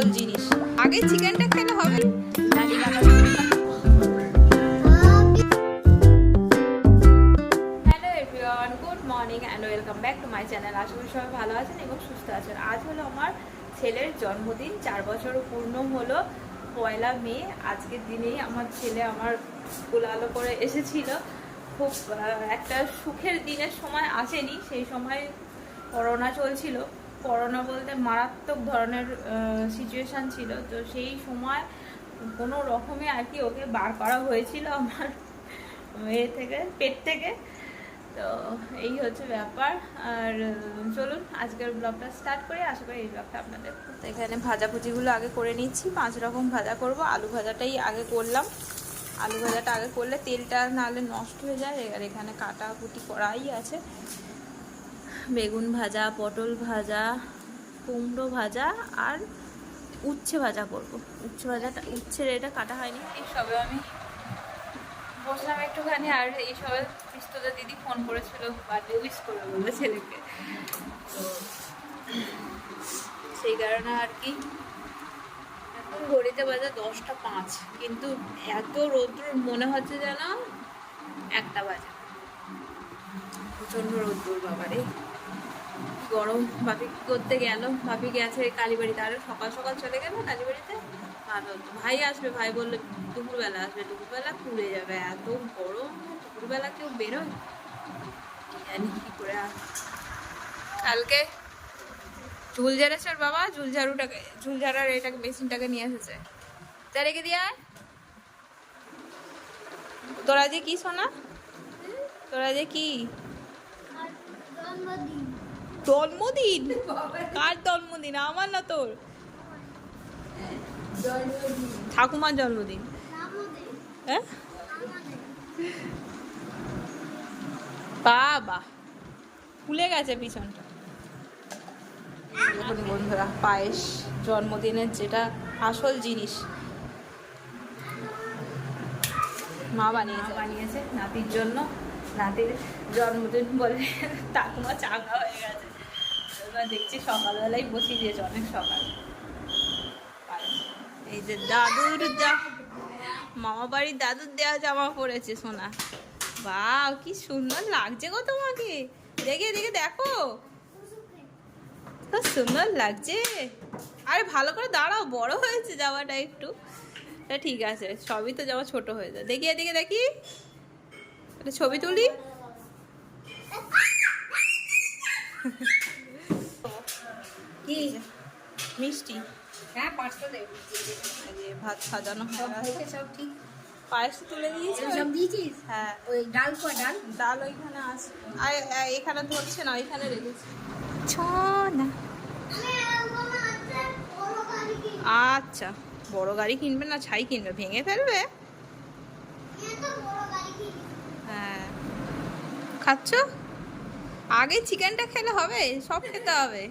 আসল জিনিস। আগে চিকেনটা খেলে হবে? Good morning and welcome my channel সবাই ভালো আছেন এবং সুস্থ আছেন। আজ হলো আমার ছেলের জন্মদিন। চার বছর পূর্ণ হলো, পয়লা মে। আজকের দিনেই আমার ছেলে আমার আলো করে এসেছিল। খুব একটা সুখের দিনের সময় আসেনি। সেই সময় করোনা চলছিল। করোনা বলতে মারাত্মক ধরনের সিচুয়েশান ছিল। তো সেই সময় কোনো রকমে আর কি ওকে বার করা হয়েছিল আমার এ থেকে, পেট থেকে। তো এই হচ্ছে ব্যাপার। আর চলুন, আজকের ব্লগটা স্টার্ট করি। আশা করি এই ব্লগটা আপনাদের এখানে ভাজাভুজিগুলো আগে করে নিচ্ছি। পাঁচ রকম ভাজা করব। আলু ভাজাটাই আগে করলাম। আলু ভাজাটা আগে করলে তেলটা নাহলে নষ্ট হয়ে যায়। আর এখানে কাটা কুটি করাই আছে। বেগুন ভাজা, পটল ভাজা, কুমড়ো ভাজা আর উচ্ছে ভাজা করব। উচ্ছে ভাজাটা, উচ্ছের এটা কাটা হয়নি। এই সবে আমি বসলাম একটুখানি আর এই সবে পিস্তদের দিদি ফোন করেছিল, বার্থডে উইশ করে বলে ছেলেকে। তো সেই কারণে আর কি। এখন ঘড়িতে বাজে দশটা পাঁচ, কিন্তু এত রৌদ্র, মনে হচ্ছে যেন একটা বাজে। প্রচণ্ড রৌদ্র বাবারে। গরম ভাবি করতে গেল? ভাবি গেছে কালীবাড়িতে। আরে সকাল সকাল চলে গেল কালীবাড়িতে। ভালো ভাই আসবে, ভাই বলল দুপুরবেলা আসবে। দুপুরবেলা পুড়ে যাবে, এত গরম। দুপুরবেলা কেউ বেরোয়? জানি কি করে কালকে ঝুল ঝাড়েছে বাবা ঝুল ঝাড়ুটাকে, ঝুল ঝাড়ার এটাকে, মেশিনটাকে নিয়ে এসেছে। তা রেখে দিয়ে আয়। তোরা যে কি শোনা তোরা যে কি? কার জন্মদিন? আমার না তোর? ঠাকুমার জন্মদিন। হ্যাঁ? বাবা ফুলে গেছে পিছনটা। দেখুন বন্ধুরা পায়েস জন্মদিনের যেটা আসল জিনিস। মা বানিয়েছে। বানিয়েছে নাতির জন্য। নাতির জন্মদিন বলে ঠাকুমা চাঙ্গা হয়ে গেছে। এবার দেখছি সকালবেলায় বসিয়ে দিয়েছে, অনেক সকাল। এই যে দাদুর যা মামা বাড়ির দাদুর দেওয়া জামা পরেছে, সোনা। বাহ, কি সুন্দর লাগছে গো তোমাকে। দেখে দেখে দেখো। খুব সুন্দর লাগছে। আরে ভালো করে দাঁড়াও, বড় হয়েছে জামাটা একটু। তা ঠিক আছে, সবই তো জামা ছোট হয়ে যায়। দেখি, এদিকে দেখি। ছবি তুলি। কি? মিষ্টি। হ্যাঁ পাঁচটা দেব ভাত সাজানো হয়ে সব ঠিক। পায়েস তুলে দিয়েছি সব দিয়েছিস? হ্যাঁ। ওই ডাল কো ডাল। ডাল ওইখানে আছে আর আর এখানে ধরছে না ওইখানে রেখেছি না। আচ্ছা বড় গাড়ি কিনবে না ছাই কিনবে? ভেঙে ফেলবে? হ্যাঁ। খাচ্ছ? আগে চিকেনটা খেলে হবে সব খেতে হবে।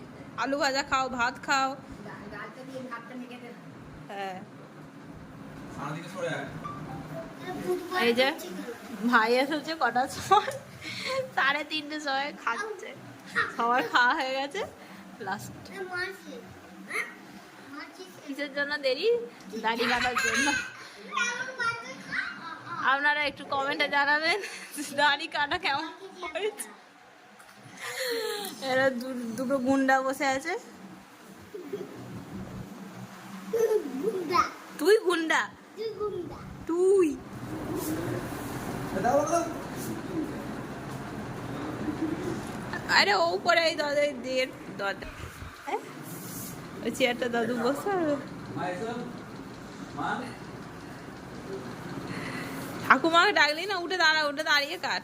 আলু ভাজা খাও, ভাত খাও। হ্যাঁ। এই যে ভাই এসেছে কটার সময়? সাড়ে তিনটে সময় খাচ্ছে। সবার খাওয়া হয়ে গেছে। লাস্ট কিসের জন্য দেরি? দাড়ি কাটার জন্য। আপনারা একটু কমেন্টে জানাবেন, দাড়ি কাটা কেমন হয়েছে? এরা দু- দুটো গুন্ডা বসে আছে। তুই গুন্ডা? তুই আরে ও পরে এই দাদা দিয়ে দাদা। ওই চেয়ারটা দাদু বসে ঠাকুমাকে ডাকলি না? উঠে দাঁড়া উঠে দাঁড়িয়ে cut.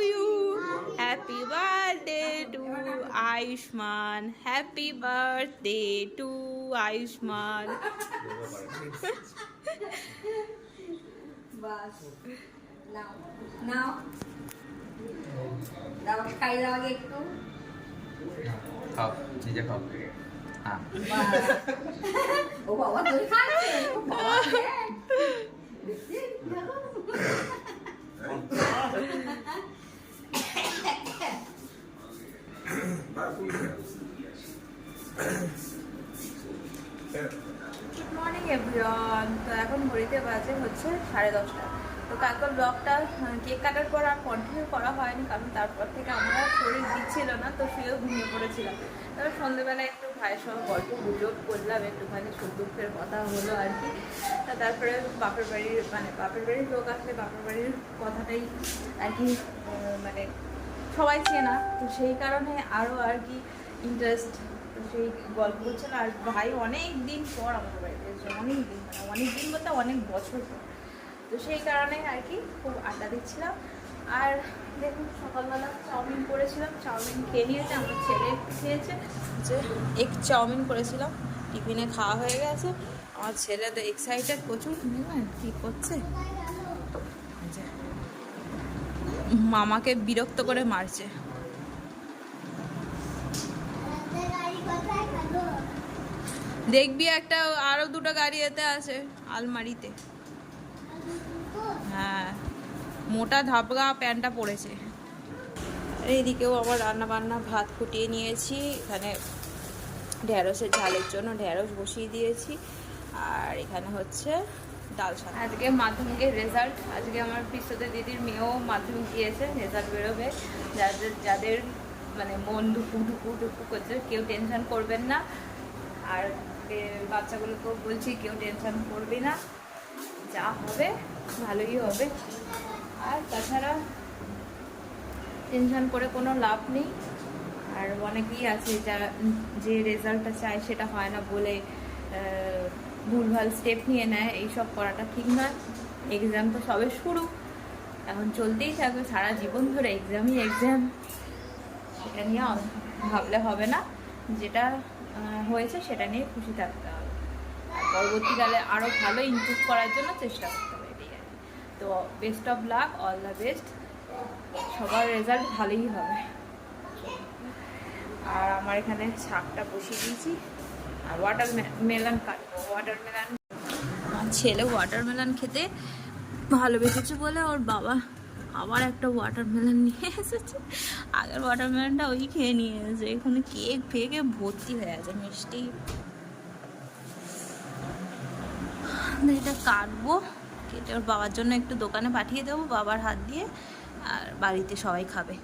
You happy birthday to Ayushman happy birthday to Ayushman বাস নাও নাও দাও খাই দাও আগে একটু খাও নিজে খাও হ্যাঁ বাস। ও বাবা তুই খাচ্ছে ও বাবা দেখ। দেখছিস? দেখো। গুড মর্নিং এভরিওয়ান তো এখন ঘড়িতে বাজে হচ্ছে সাড়ে দশটা। তো কালকে ব্লগটা কেক কাটার পর আর কন্টিনিউ করা হয়নি, কারণ তারপর থেকে আমরা শরীর দিচ্ছিল না, তো শুয়েও ঘুমিয়ে পড়েছিলাম। তারপর সন্ধ্যেবেলা একটু ভাইয়ের সঙ্গে গল্প গুজব করলাম, একটুখানি সুখ দুঃখের কথা হলো আর কি। তা তারপরে বাপের বাড়ির মানে বাপের বাড়ির লোক আসলে বাপের বাড়ির কথাটাই আর কি মানে সবাই চেনা তো সেই কারণে আরও আর কি ইন্টারেস্ট সেই গল্প করছিল আর ভাই অনেক দিন পর আমাদের অনেক দিন মানে অনেক দিন বলতে অনেক বছর তো সেই কারণে আর কি খুব আড্ডা দিচ্ছিলাম। আর দেখুন, সকালবেলা চাউমিন করেছিলাম, চাউমিন খেয়ে নিয়েছে, আমার ছেলে খেয়েছে। যে এক চাউমিন করেছিলাম, টিফিনে খাওয়া হয়ে গেছে। আমার ছেলে তো এক্সাইটেড প্রচুর। দেখবেন কী করছে? মামাকে বিরক্ত করে মারছে। দেখবি একটা, আরও দুটো গাড়ি এতে আছে, আলমারিতে। হ্যাঁ মোটা ধাপগা প্যান্টটা পড়েছে। আর এইদিকেও আবার রান্না বান্না ভাত ফুটিয়ে নিয়েছি, এখানে ঢ্যাঁড়সের ঝালের জন্য ঢ্যাঁড়স বসিয়ে দিয়েছি। আর এখানে হচ্ছে ডাল শাক আজকে মাধ্যমিকের রেজাল্ট, আজকে আমার পিস্ততে দিদির মেয়েও মাধ্যমিক দিয়েছে, রেজাল্ট বেরোবে। যাদের যাদের মানে মন ধুকু ধুকু ধুকু করছে, কেউ টেনশন করবেন না। আর বাচ্চাগুলোকেও বলছি, কেউ টেনশন করবে না। যা হবে, ভালোই হবে। আর তাছাড়া টেনশন করে কোনো লাভ নেই। আর অনেকেই আছে যারা যে রেজাল্টটা চায় সেটা হয় না বলে ভুলভাল স্টেপ নিয়ে নেয়। এইসব করাটা ঠিক নয়। এক্সাম তো সবে শুরু। এখন চলতেই থাকবে। সারা জীবন ধরে এক্সামই এক্সাম সেটা নিয়ে ভাবলে হবে না। যেটা হয়েছে, সেটা নিয়ে খুশি থাকতে হবে। পরবর্তীকালে আরও ভালো ইমপ্রুভ করার জন্য চেষ্টা করতে হবে এটাই আর তো best of luck all the best সবার রেজাল্ট ভালোই হবে। আর আমার এখানে শাকটা বসিয়ে দিয়েছি। আর ওয়াটার মেলন কাটবো ওয়াটার মেলন আমার ছেলে ওয়াটারমেলন খেতে ভালোবেসেছে বলে ওর বাবা আবার একটা ওয়াটারমেলন নিয়ে এসেছে। আগের ওয়াটারমেলনটা ওই খেয়ে নিয়ে এসেছে এখানে কেক ফেকে ভর্তি হয়ে আছে, মিষ্টি। এটা কাটবো। কেটে ওর বাবার জন্য একটু দোকানে পাঠিয়ে দেবো, বাবার হাত দিয়ে, আর বাড়িতে সবাই খাবে।